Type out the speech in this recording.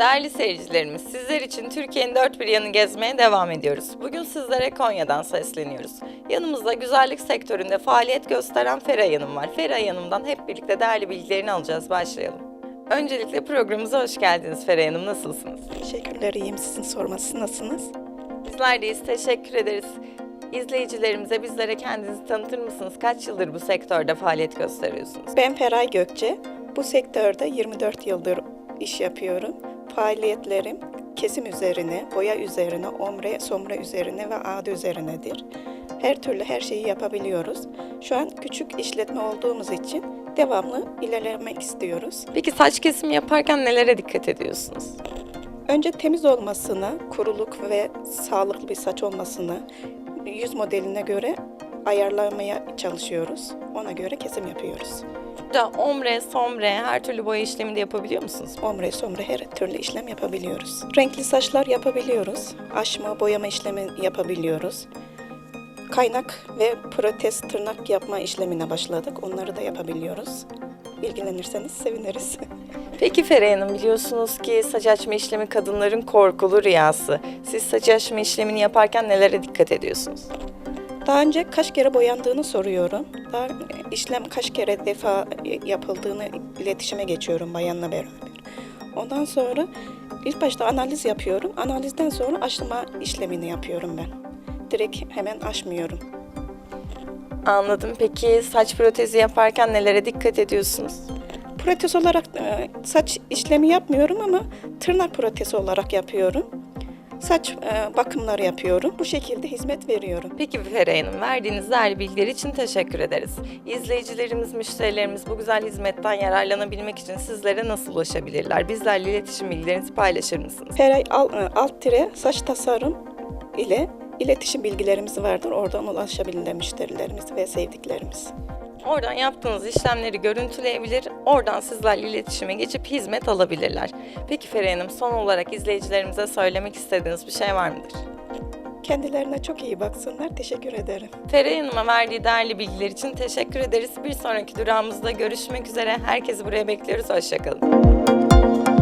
Değerli seyircilerimiz, sizler için Türkiye'nin dört bir yanı gezmeye devam ediyoruz. Bugün sizlere Konya'dan sesleniyoruz. Yanımızda güzellik sektöründe faaliyet gösteren Feray Hanım var. Feray Hanım'dan hep birlikte değerli bilgilerini alacağız. Başlayalım. Öncelikle programımıza hoş geldiniz Feray Hanım. Nasılsınız? Teşekkürler, iyiyim. Sizin sorması nasılsınız? Bizler deyiz. Teşekkür ederiz. İzleyicilerimize bizlere kendinizi tanıtır mısınız? Kaç yıldır bu sektörde faaliyet gösteriyorsunuz? Ben Feray Gökçe. Bu sektörde 24 yıldır iş yapıyorum. Faaliyetlerim kesim üzerine, boya üzerine, omre, somre üzerine ve ağda üzerinedir. Her türlü her şeyi yapabiliyoruz. Şu an küçük işletme olduğumuz için devamlı ilerlemek istiyoruz. Peki saç kesimi yaparken nelere dikkat ediyorsunuz? Önce temiz olmasına, kuruluk ve sağlıklı bir saç olmasına, yüz modeline göre ayarlamaya çalışıyoruz. Ona göre kesim yapıyoruz. Burada ombre, sombre, her türlü boya işlemi de yapabiliyor musunuz? Omre somre her türlü işlem yapabiliyoruz. Renkli saçlar yapabiliyoruz. Aşma, boyama işlemi yapabiliyoruz. Kaynak ve protez tırnak yapma işlemine başladık. Onları da yapabiliyoruz. İlgilenirseniz seviniriz. Peki Feray Hanım biliyorsunuz ki saç açma işlemi kadınların korkulu rüyası. Siz saç açma işlemini yaparken nelere dikkat ediyorsunuz? Daha önce kaç kere boyandığını soruyorum. Daha işlem kaç kere defa yapıldığını iletişime geçiyorum bayanla beraber. Ondan sonra ilk başta analiz yapıyorum. Analizden sonra aşma işlemini yapıyorum ben. Direkt hemen aşmıyorum. Anladım. Peki saç protezi yaparken nelere dikkat ediyorsunuz? Protez olarak e, saç işlemi yapmıyorum ama tırnak protezi olarak yapıyorum. Saç e, bakımları yapıyorum. Bu şekilde hizmet veriyorum. Peki Feray Hanım verdiğiniz değerli bilgiler için teşekkür ederiz. İzleyicilerimiz, müşterilerimiz bu güzel hizmetten yararlanabilmek için sizlere nasıl ulaşabilirler? Bizlerle iletişim bilgilerinizi paylaşır mısınız? Feray alt, e, alt tire saç tasarım ile iletişim bilgilerimiz vardır. Oradan ulaşabilirler müşterilerimiz ve sevdiklerimiz. Oradan yaptığınız işlemleri görüntüleyebilir, oradan sizlerle iletişime geçip hizmet alabilirler. Peki Feray Hanım son olarak izleyicilerimize söylemek istediğiniz bir şey var mıdır? Kendilerine çok iyi baksınlar. Teşekkür ederim. Feray Hanım'a verdiği değerli bilgiler için teşekkür ederiz. Bir sonraki durağımızda görüşmek üzere. Herkesi buraya bekliyoruz. Hoşçakalın.